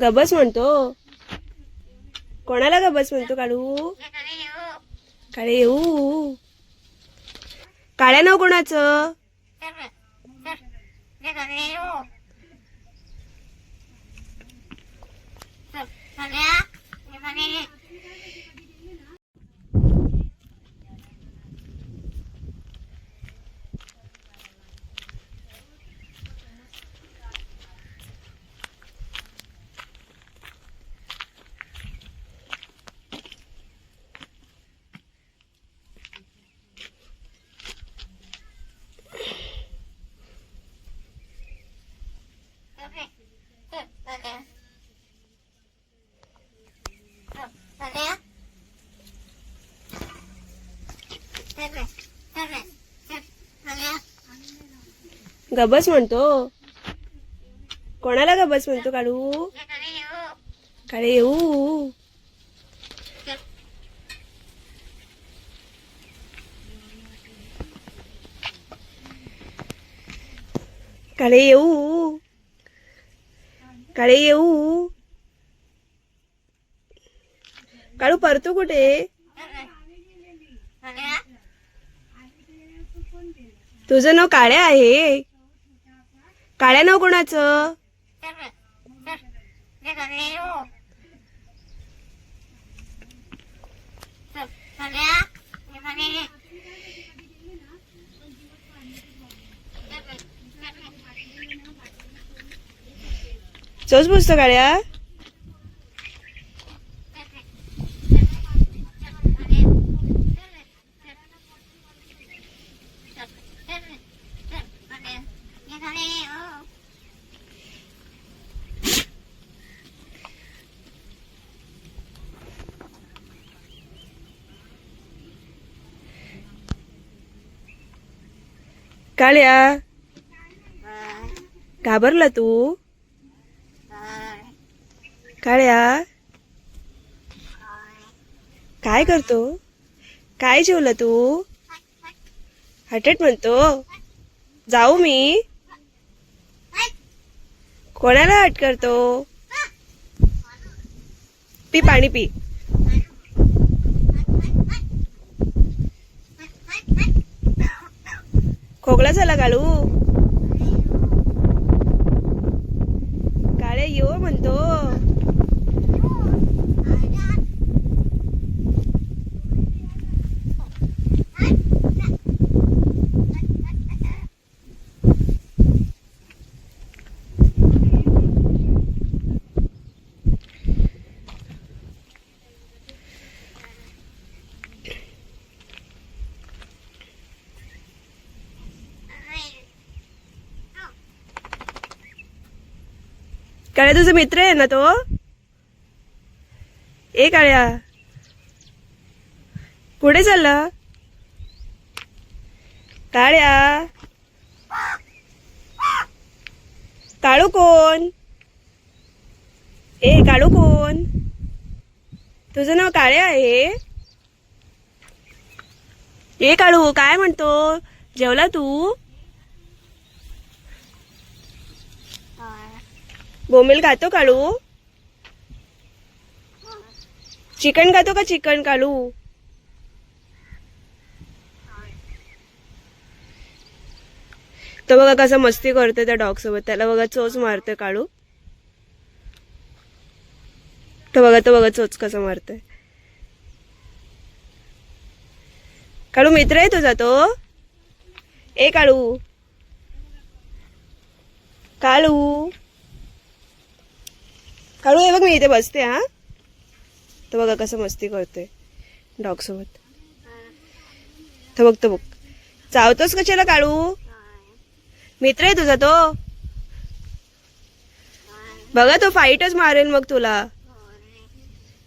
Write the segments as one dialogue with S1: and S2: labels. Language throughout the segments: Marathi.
S1: गबस म्हणतो. कोणाला गबस म्हणतो काढू? काळे येऊ. काळ्या नाव कोणाचं? गबस म्हणतो. कोणाला गबस म्हणतो काढू? काळे येऊ. काळे येऊ. काळे येऊ. काळू परतो कुठे? तुझं नाव काळे आहे. काळ्या नाव कोणाचं? चोच पुसतो काळ्या. काळ्या घाबरला तू? काळ्या काय करतो? काय जेवला तू? हटेट म्हणतो. जाऊ मी. कोणाला हट करतो? पी पाणी पी. Cóglasela, Calú. काळ्या तुझा मित्र आहे ना तो? ए काळ्या. पुढे चालला? काळ्या. काळू कोण? ए काळू कोण? तुझं नाव काळे आहे? ए काळू काय म्हणतो? जेवला तू? बोंबील खातो काळू? चिकन खातो का चिकन काळू? तो बघा कसं मस्ती करतोय त्या डॉग सोबत. त्याला बघा चोच मारतोय काळू. तो बघा तो बघा चोच कसं मारतोय. काळू मित्र आहे तुझा तो? ए काळू. काळू. काळू हे बघ मी इथे बसते हा. तर बघा कसं मस्ती करते डॉग सोबत. बघ तो बघ. चावतोस कशाला काळू? मित्र आहे तुझा तो. बघा तो फाईटच मारेल मग तुला.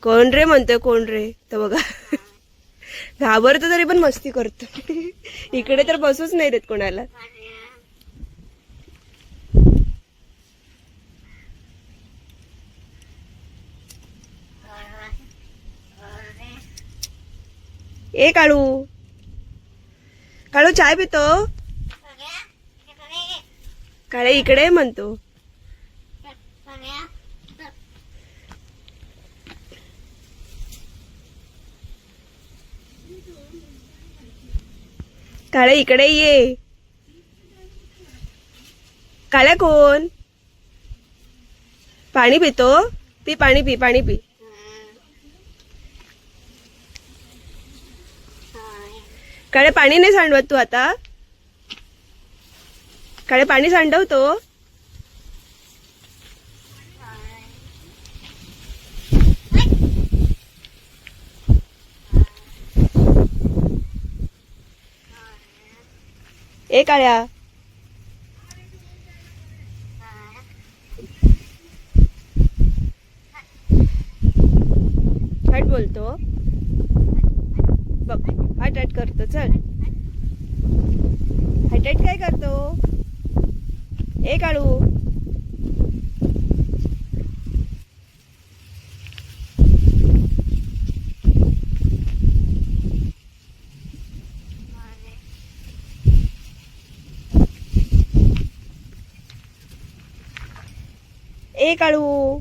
S1: कोण रे म्हणतोय कोण रे? तर बघा. घाबरतो तरी पण मस्ती करतो इकडे तर बसूच नाही देत कोणाला. ए काळू काळू चाय पितो काळे इकडे म्हणतो काळे इकडे ये काळ्या कोण पाणी पितो पी पाणी पी पाणी पी काळे पाणी नाही सांडवत तू आता. काळे पाणी सांडवतो. ए काळ्या हट बोलतो बघ हट हट करतो चल हट काय करतो? ए काळू. ए काळू.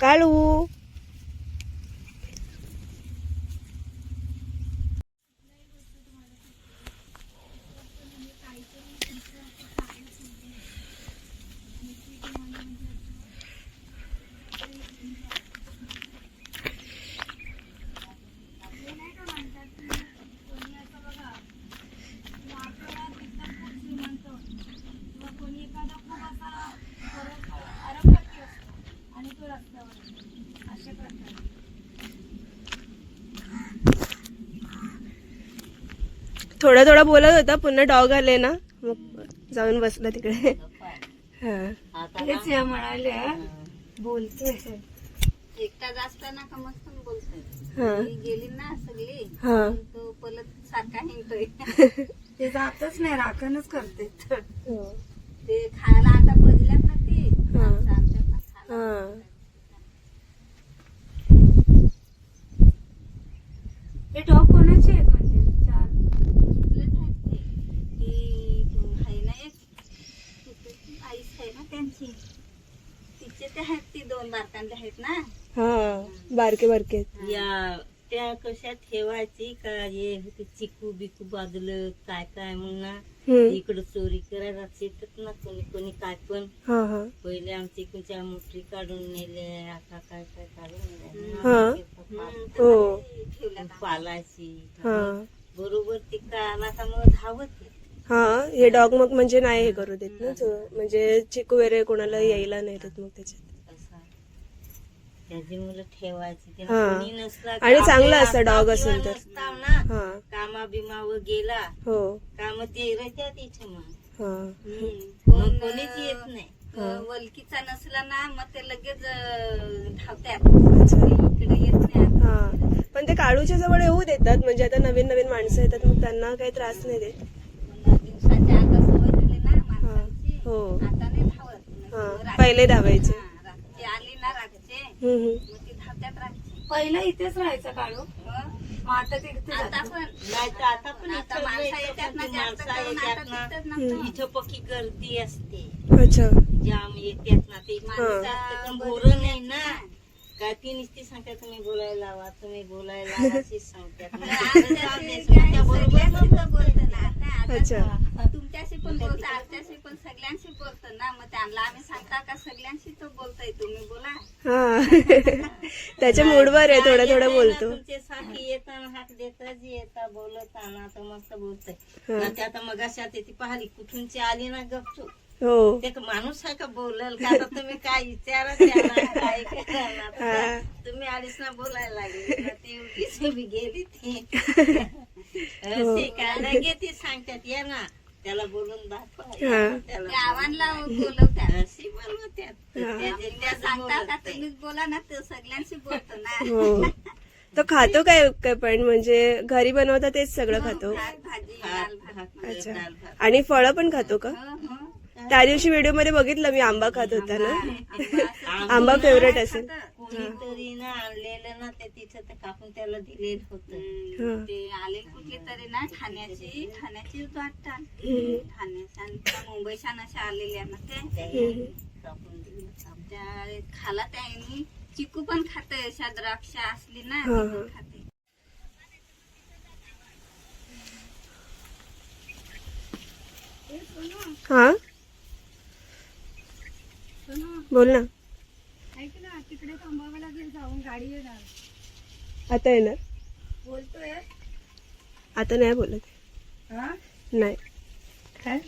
S1: काळू. थोडा थोडा बोलत होता पुन्हा डॉग आले ना. मग जाऊन बसला तिकडे. हा.
S2: तेच या म्हणाले बोलते.
S3: एकटा असताना का मस्त बोलतोय.
S1: हा.
S3: ती गेली ना सगळी
S1: हा.
S3: तो पलत सारखा हिंडतोय.
S2: ते जातच नाही राखणच करते
S3: ते. खायला आता बदल्यात ना ते.
S1: हा.
S3: ना.
S1: हा.
S2: हे डॉग कोणाचे?
S3: त्यांची. तिचे ते आहेत ती दोन बारकांले आहेत ना.
S1: हा बारके बारके आहेत.
S4: या त्या कशा ठेवायची का हे होते चिकू बिकू बाजूलं काय काय म्हणून
S1: हम्म.
S4: इकडं चोरी करायला शेतात ना कोणी कोणी काय पण.
S1: हा हा.
S4: पहिले आमच्या इकडच्या मोटरी काढून नेले आता काय काय काढून
S1: हा.
S4: नेले
S1: हो. हा.
S4: बरोबर ती काय आला का मग धावत येते.
S1: हा हे डॉग मग म्हणजे नाही हे करू देत ना म्हणजे चिकू वगैरे कोणाला यायला नाही देत मग त्याच्यात.
S4: असं त्याची मुलं ठेवायची ते
S1: हा.
S4: कोणी नसला
S1: आणि
S4: का
S1: चांगलं
S4: आपले
S1: असतं
S4: असताव
S1: dog
S4: किंवा
S1: असेल तर.
S4: नसताव ना.
S1: हा.
S4: कामा बिमावर गेला
S1: हो.
S4: काम ते राहत्यात इथे मग.
S1: हा.
S4: मग कोणीच येत नाही.
S3: वलकीचा नसला ना मग ते लगेच अं, धावतात
S1: अच्छा.
S3: इकडे येत नाही.
S1: हा. पण ते काळूच्या जवळ येऊ देतात. म्हणजे आता नवीन नवीन माणसं येतात मग त्यांना काही त्रास नाही देत
S3: पण दिवसाच्या आता सवय झाली ना माणसांची
S1: हो.
S3: आता नाही धावत.
S1: पहिले धावायचे.
S3: रात्री आली ना ती धावत्यात
S2: पहिला इथेच राहायचं काळू.
S3: मग?
S2: मग आता तिथे
S3: आता
S2: जातो.
S3: पण.
S4: नाही तर आता पण
S3: आता
S4: इथं
S3: माणसं
S4: लय
S3: येतात ना
S4: माणसं येतात ना. इथं पक्की गर्दी असते.
S1: अच्छा.
S4: जाम येतात ना ते माणसं. बोरं नाही ना. काय ती नुसती तुम्ही बोलायला लावा तुम्ही बोलायला लावा अशीच मग मग
S1: अच्छा.
S3: तुमच्याशी पण बोलतो आमच्याशी पण सगळ्यांशी बोलतो ना. मग त्यांना आम्ही सांगता का सगळ्यांशी तो बोलतोय तुम्ही बोला.
S1: हा. त्याच्या मूडवर आहे थोडं थोडं बोलतो.
S4: तुमचे साथी येताना हाक देतात जी येता बोलताना तर मस्त बोलतोय.
S1: हा.
S4: ना ते आता मग अशा ती पाहिली कुठूनची आली ना गपचूप.
S1: हो.
S4: ते का माणूस आहे का बोलल का आता तुम्ही काय विचारा त्याला काय करा
S1: हा.
S4: तुम्ही आलीस ना बोलायला लागली. ना ती उगीच उभी गेली ती.
S1: हो.
S4: ती सांगतात ये ना त्याला बोलून दाखवा
S1: हा.
S4: त्याला
S3: बोलवतात.
S4: अशी
S1: हा.
S3: त्या
S4: त्याच
S3: सांगता का
S4: बोलत
S3: तुम्हीच बोला ना तो सगळ्यांशी बोलतो ना.
S1: हो. तो खातो काय काय पण? म्हणजे घरी बनवता तेच सगळं खातो?
S3: भात भाजी भात
S1: अच्छा. आणि फळं पण खातो का?
S3: हो, हो.
S1: त्या दिवशी व्हिडिओमध्ये बघितलं मी आंबा खात होता ना?
S3: आंबा
S1: फेवरेट असेल.
S4: कुठेतरी ना आणलेलं ना ते तिथं ते कापून त्याला दिलेलं होतं.
S3: ते आले कुठले तरी ना ठाण्याची ठाण्याचे वाटतात ठाण्याच्या मुंबई अशा आलेल्या ना ते खाला त्याने चिकू पण खात अशा द्राक्ष असली ना खाते
S1: हा? बोल ना.
S2: ऐक ना तिकडे थांबावं लागेल जाऊन गाडी येणार.
S1: आता येणार?
S2: बोलतोय.
S1: आता नाही बोलत.
S2: हा?
S1: नाही.
S2: काय?